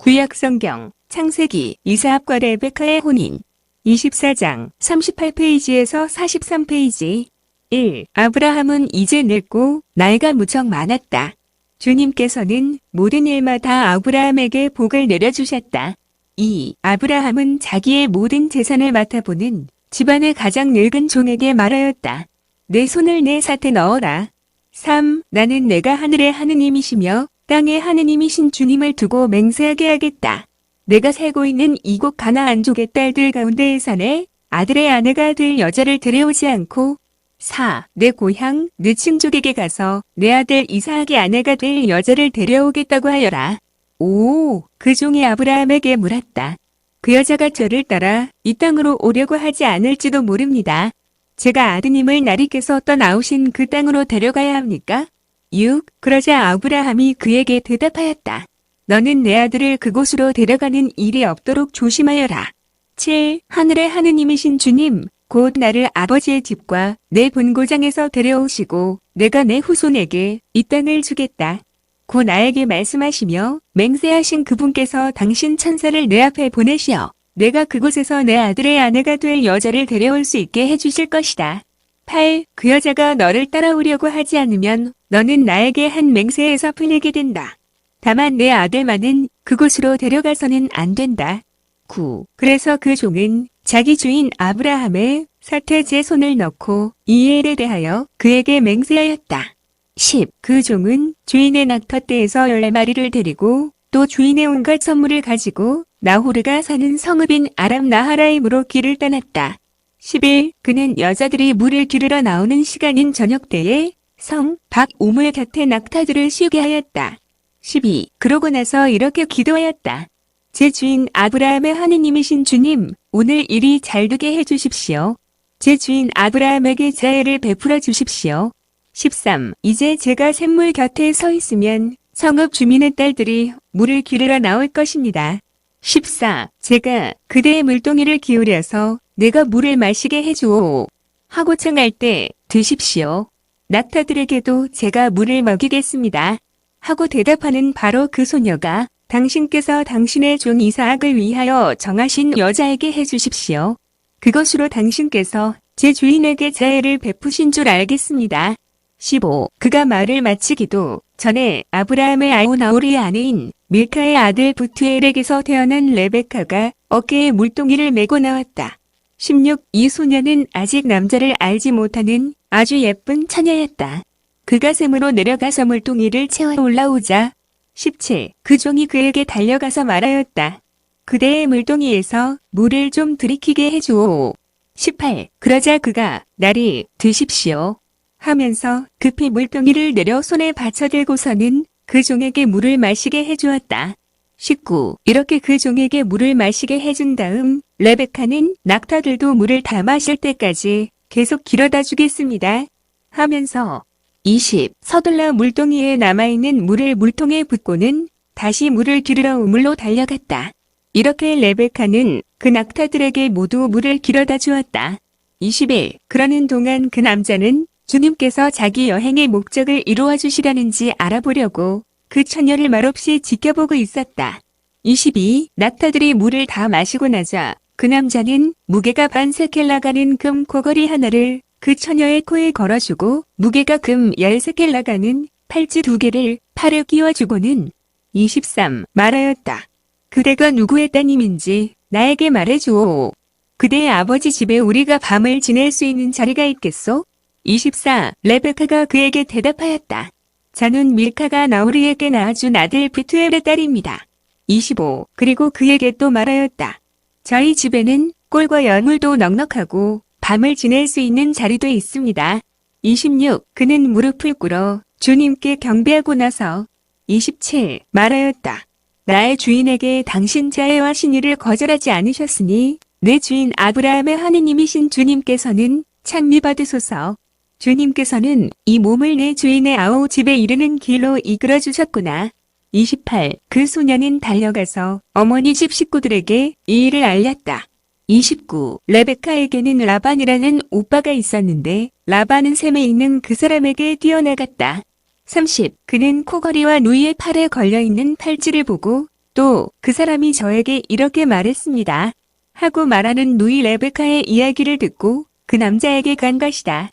구약성경 창세기 이사합과 레베카의 혼인 24장 38페이지에서 43페이지 1. 아브라함은 이제 늙고 나이가 무척 많았다. 주님께서는 모든 일마다 아브라함에게 복을 내려주셨다. 2. 아브라함은 자기의 모든 재산을 맡아보는 집안의 가장 늙은 종에게 말하였다. 내 손을 내 사태 넣어라. 3. 나는 내가 하늘의 하느님이시며 땅의 하느님이신 주님을 두고 맹세하게 하겠다. 내가 살고 있는 이곳 가나안 족의 딸들 가운데에서 내 아들의 아내가 될 여자를 데려오지 않고 4. 내 고향 느층족에게 가서 내 아들 이사학의 아내가 될 여자를 데려오겠다고 하여라. 5. 그 종이 아브라함에게 물었다. 그 여자가 저를 따라 이 땅으로 오려고 하지 않을지도 모릅니다. 제가 아드님을 나리께서 떠나오신 그 땅으로 데려가야 합니까? 6. 그러자 아브라함이 그에게 대답하였다. 너는 내 아들을 그곳으로 데려가는 일이 없도록 조심하여라. 7. 하늘의 하느님이신 주님, 곧 나를 아버지의 집과 내 본고장에서 데려오시고 내가 내 후손에게 이 땅을 주겠다. 곧 나에게 말씀하시며 맹세하신 그분께서 당신 천사를 내 앞에 보내시어 내가 그곳에서 내 아들의 아내가 될 여자를 데려올 수 있게 해주실 것이다. 8. 그 여자가 너를 따라오려고 하지 않으면 너는 나에게 한 맹세에서 풀리게 된다. 다만 내 아들만은 그곳으로 데려가서는 안 된다. 9. 그래서 그 종은 자기 주인 아브라함의 사태제 손을 넣고 이 일에 대하여 그에게 맹세하였다. 10. 그 종은 주인의 낙터떼에서 14마리를 데리고 또 주인의 온갖 선물을 가지고 나호르가 사는 성읍인 아람 나하라임으로 길을 떠났다. 11. 그는 여자들이 물을 기르러 나오는 시간인 저녁 때에 성, 박, 우물 곁에 낙타들을 쉬게 하였다. 12. 그러고 나서 이렇게 기도하였다. 제 주인 아브라함의 하느님이신 주님, 오늘 일이 잘 되게 해주십시오. 제 주인 아브라함에게 자애를 베풀어 주십시오. 13. 이제 제가 샘물 곁에 서 있으면 성읍 주민의 딸들이 물을 기르러 나올 것입니다. 14. 제가 그대의 물동이를 기울여서 내가 물을 마시게 해주오. 하고 청할 때 드십시오. 낙타들에게도 제가 물을 먹이겠습니다. 하고 대답하는 바로 그 소녀가 당신께서 당신의 종 이사학을 위하여 정하신 여자에게 해주십시오. 그것으로 당신께서 제 주인에게 자애를 베푸신 줄 알겠습니다. 15. 그가 말을 마치기도 전에 아브라함의 아우 나오리의 아내인 밀카의 아들 부투엘에게서 태어난 레베카가 어깨에 물동이를 메고 나왔다. 16. 이 소녀는 아직 남자를 알지 못하는 아주 예쁜 처녀였다. 그가 샘으로 내려가서 물동이를 채워 올라오자 17. 그 종이 그에게 달려가서 말하였다. 그대의 물동이에서 물을 좀 들이키게 해주오. 18. 그러자 그가 나리 드십시오. 하면서 급히 물동이를 내려 손에 받쳐들고서는 그 종에게 물을 마시게 해주었다. 19. 이렇게 그 종에게 물을 마시게 해준 다음 레베카는 낙타들도 물을 다 마실 때까지 계속 길어다 주겠습니다. 하면서 20. 서둘러 물동이에 남아있는 물을 물통에 붓고는 다시 물을 기르러 우물로 달려갔다. 이렇게 레베카는 그 낙타들에게 모두 물을 길어다 주었다. 21. 그러는 동안 그 남자는 주님께서 자기 여행의 목적을 이루어 주시려는지 알아보려고 그 처녀를 말없이 지켜보고 있었다. 22. 낙타들이 물을 다 마시고 나자 그 남자는 무게가 반 세켈 나가는 금 고거리 하나를 그 처녀의 코에 걸어주고 무게가 금 10세켈 나가는 팔찌 두 개를 팔에 끼워주고는 23. 말하였다. 그대가 누구의 따님인지 나에게 말해주오. 그대의 아버지 집에 우리가 밤을 지낼 수 있는 자리가 있겠소? 24. 레베카가 그에게 대답하였다. 자는 밀카가 나우리에게 낳아준 아들 비투엘의 딸입니다. 25. 그리고 그에게 또 말하였다. 저희 집에는 꿀과 연물도 넉넉하고 밤을 지낼 수 있는 자리도 있습니다. 26. 그는 무릎을 꿇어 주님께 경배하고 나서 27. 말하였다. 나의 주인에게 당신 자애와 신의를 거절하지 않으셨으니 내 주인 아브라함의 하느님이신 주님께서는 찬미 받으소서. 주님께서는 이 몸을 내 주인의 아우 집에 이르는 길로 이끌어 주셨구나. 28. 그 소녀는 달려가서 어머니 집 식구들에게 이 일을 알렸다. 29. 레베카에게는 라반이라는 오빠가 있었는데 라반은 샘에 있는 그 사람에게 뛰어나갔다. 30. 그는 코걸이와 누이의 팔에 걸려있는 팔찌를 보고 또 그 사람이 저에게 이렇게 말했습니다. 하고 말하는 누이 레베카의 이야기를 듣고 그 남자에게 간 것이다.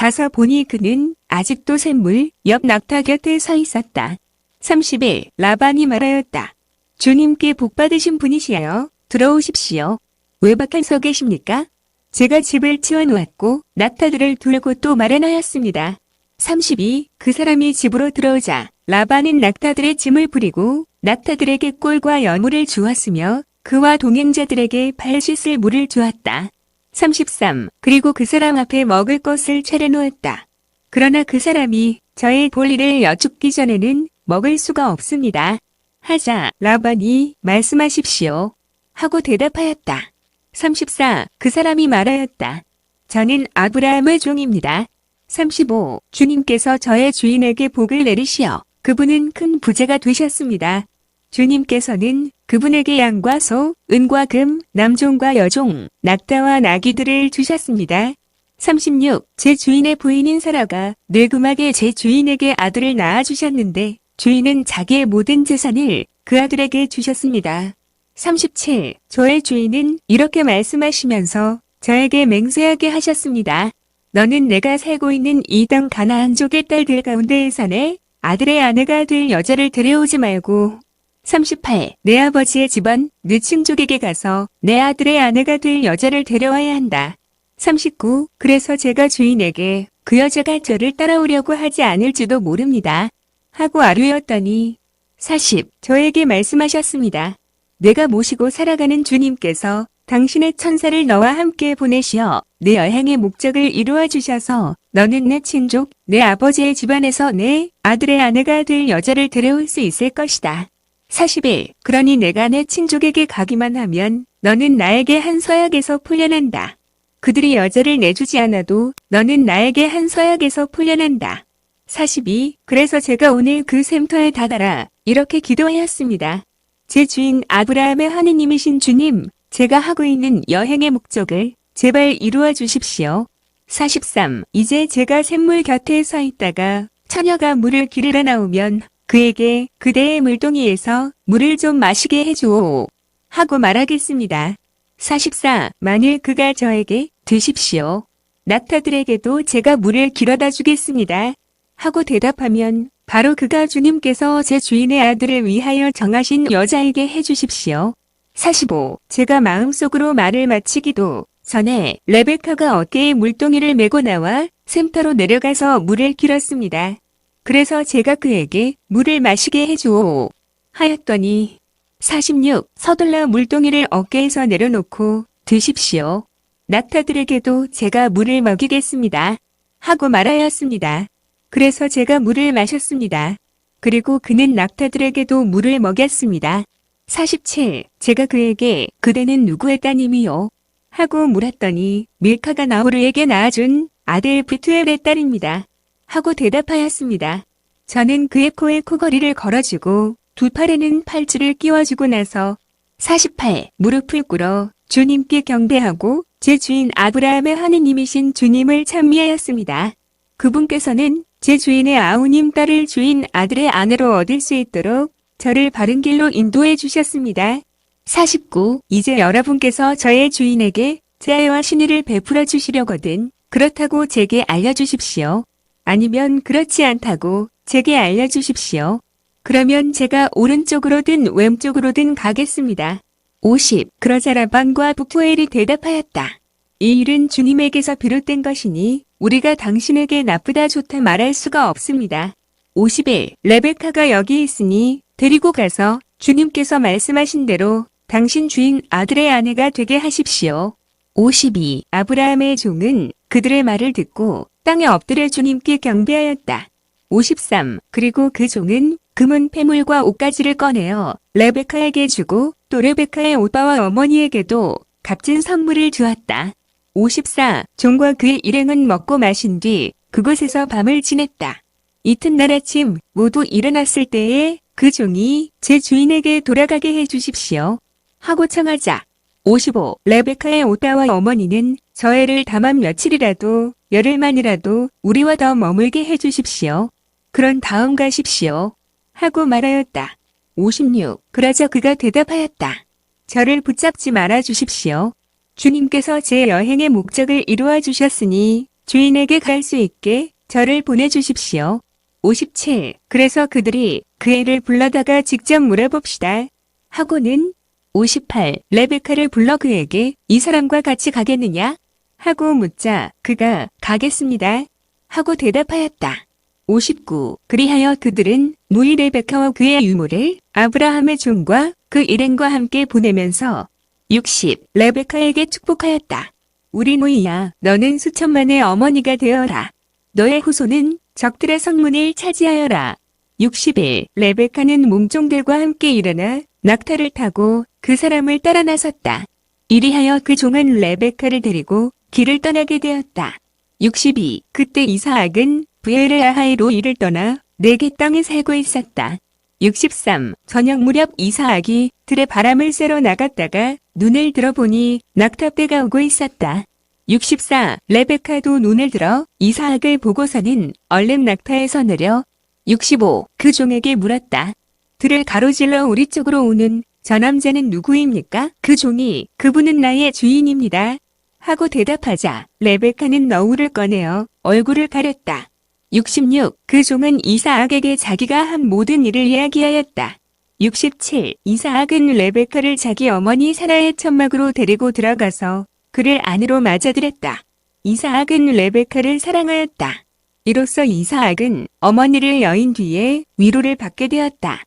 가서 보니 그는 아직도 샘물 옆 낙타 곁에 서 있었다. 30일 라반이 말하였다. 주님께 복 받으신 분이시여 들어오십시오. 왜 밖에 서 계십니까? 제가 집을 치워놓았고 낙타들을 둘고 또 마련하였습니다. 32. 그 사람이 집으로 들어오자 라반은 낙타들의 짐을 부리고 낙타들에게 꿀과 여물을 주었으며 그와 동행자들에게 발 씻을 물을 주었다. 33. 그리고 그 사람 앞에 먹을 것을 차려놓았다. 그러나 그 사람이 저의 볼일을 여쭙기 전에는 먹을 수가 없습니다. 하자 라반이 말씀하십시오. 하고 대답하였다. 34. 그 사람이 말하였다. 저는 아브라함의 종입니다. 35. 주님께서 저의 주인에게 복을 내리시어 그분은 큰 부자가 되셨습니다. 주님께서는 그분에게 양과 소, 은과 금, 남종과 여종, 낙타와 나귀들을 주셨습니다. 36. 제 주인의 부인인 사라가 뇌금하게 제 주인에게 아들을 낳아주셨는데 주인은 자기의 모든 재산을 그 아들에게 주셨습니다. 37. 저의 주인은 이렇게 말씀하시면서 저에게 맹세하게 하셨습니다. 너는 내가 살고 있는 이 땅 가나안 족의 딸들 가운데에서 내 아들의 아내가 될 여자를 데려오지 말고 38. 내 아버지의 집안 느친족에게 가서 내 아들의 아내가 될 여자를 데려와야 한다. 39. 그래서 제가 주인에게 그 여자가 저를 따라오려고 하지 않을지도 모릅니다. 하고 아뢰었더니 40. 저에게 말씀하셨습니다. 내가 모시고 살아가는 주님께서 당신의 천사를 너와 함께 보내시어 내 여행의 목적을 이루어 주셔서 너는 내 친족, 내 아버지의 집안에서 내 아들의 아내가 될 여자를 데려올 수 있을 것이다. 41. 그러니 내가 내 친족에게 가기만 하면 너는 나에게 한 서약에서 풀려난다. 그들이 여자를 내주지 않아도 너는 나에게 한 서약에서 풀려난다. 42. 그래서 제가 오늘 그 샘터에 다다라 이렇게 기도하였습니다. 제 주인 아브라함의 하느님이신 주님, 제가 하고 있는 여행의 목적을 제발 이루어 주십시오. 43. 이제 제가 샘물 곁에 서 있다가 처녀가 물을 기르러 나오면 그에게 그대의 물동이에서 물을 좀 마시게 해주오. 하고 말하겠습니다. 44. 만일 그가 저에게 드십시오. 낙타들에게도 제가 물을 길어다 주겠습니다. 하고 대답하면 바로 그가 주님께서 제 주인의 아들을 위하여 정하신 여자에게 해주십시오. 45. 제가 마음속으로 말을 마치기도 전에 레베카가 어깨에 물동이를 메고 나와 샘터로 내려가서 물을 길었습니다. 그래서 제가 그에게 물을 마시게 해주오. 하였더니 46. 서둘러 물동이를 어깨에서 내려놓고 드십시오. 낙타들에게도 제가 물을 먹이겠습니다. 하고 말하였습니다. 그래서 제가 물을 마셨습니다. 그리고 그는 낙타들에게도 물을 먹였습니다. 47. 제가 그에게 그대는 누구의 따님이요? 하고 물었더니 밀카가 나우르에게 낳아준 아들 비투엘의 딸입니다. 하고 대답하였습니다. 저는 그의 코에 코걸이를 걸어주고 두 팔에는 팔찌를 끼워주고 나서 48. 무릎을 꿇어 주님께 경배하고 제 주인 아브라함의 하느님이신 주님을 찬미하였습니다. 그분께서는 제 주인의 아우님 딸을 주인 아들의 아내로 얻을 수 있도록 저를 바른 길로 인도해 주셨습니다. 49. 이제 여러분께서 저의 주인에게 제아와 신의를 베풀어 주시려거든 그렇다고 제게 알려주십시오. 아니면 그렇지 않다고 제게 알려주십시오. 그러면 제가 오른쪽으로든 왼쪽으로든 가겠습니다. 50. 그러자 라반과 북푸엘이 대답하였다. 이 일은 주님에게서 비롯된 것이니 우리가 당신에게 나쁘다 좋다 말할 수가 없습니다. 51. 레베카가 여기 있으니 데리고 가서 주님께서 말씀하신 대로 당신 주인 아들의 아내가 되게 하십시오. 52. 아브라함의 종은 그들의 말을 듣고 땅에 엎드려 주님께 경배하였다. 53. 그리고 그 종은 금은 폐물과 옷가지를 꺼내어 레베카에게 주고 또 레베카의 오빠와 어머니에게도 값진 선물을 주었다. 54. 종과 그의 일행은 먹고 마신 뒤 그곳에서 밤을 지냈다. 이튿날 아침 모두 일어났을 때에 그 종이 제 주인에게 돌아가게 해 주십시오. 하고 청하자. 55. 레베카의 오빠와 어머니는 저 애를 다만 며칠이라도 열흘만이라도 우리와 더 머물게 해 주십시오. 그런 다음 가십시오. 하고 말하였다. 56. 그러자 그가 대답하였다. 저를 붙잡지 말아 주십시오. 주님께서 제 여행의 목적을 이루어 주셨으니 주인에게 갈 수 있게 저를 보내주십시오. 57. 그래서 그들이 그 애를 불러다가 직접 물어봅시다. 하고는 58. 레베카를 불러 그에게 이 사람과 같이 가겠느냐? 하고 묻자 그가 가겠습니다. 하고 대답하였다. 59. 그리하여 그들은 노이 레베카와 그의 유모를 아브라함의 종과 그 일행과 함께 보내면서 60. 레베카에게 축복하였다. 우리 노이야, 너는 수천만의 어머니가 되어라. 너의 후손은 적들의 성문을 차지하여라. 61. 레베카는 몸종들과 함께 일어나 낙타를 타고 그 사람을 따라 나섰다. 이리하여 그 종은 레베카를 데리고 길을 떠나게 되었다. 62. 그때 이사학은 부에르아하이로 이를 떠나 내게 땅에 살고 있었다. 63. 저녁 무렵 이사학이 들에 바람을 쐬러 나갔다가 눈을 들어보니 낙타떼가 오고 있었다. 64. 레베카도 눈을 들어 이사학을 보고서는 얼른 낙타에서 내려 65. 그 종에게 물었다. 들을 가로질러 우리 쪽으로 오는 저 남자는 누구입니까? 그 종이 그분은 나의 주인입니다. 하고 대답하자 레베카는 너울을 꺼내어 얼굴을 가렸다. 66. 그 종은 이사악에게 자기가 한 모든 일을 이야기하였다. 67. 이사악은 레베카를 자기 어머니 사라의 천막으로 데리고 들어가서 그를 안으로 맞아들였다. 이사악은 레베카를 사랑하였다. 이로써 이사악은 어머니를 여인 뒤에 위로를 받게 되었다.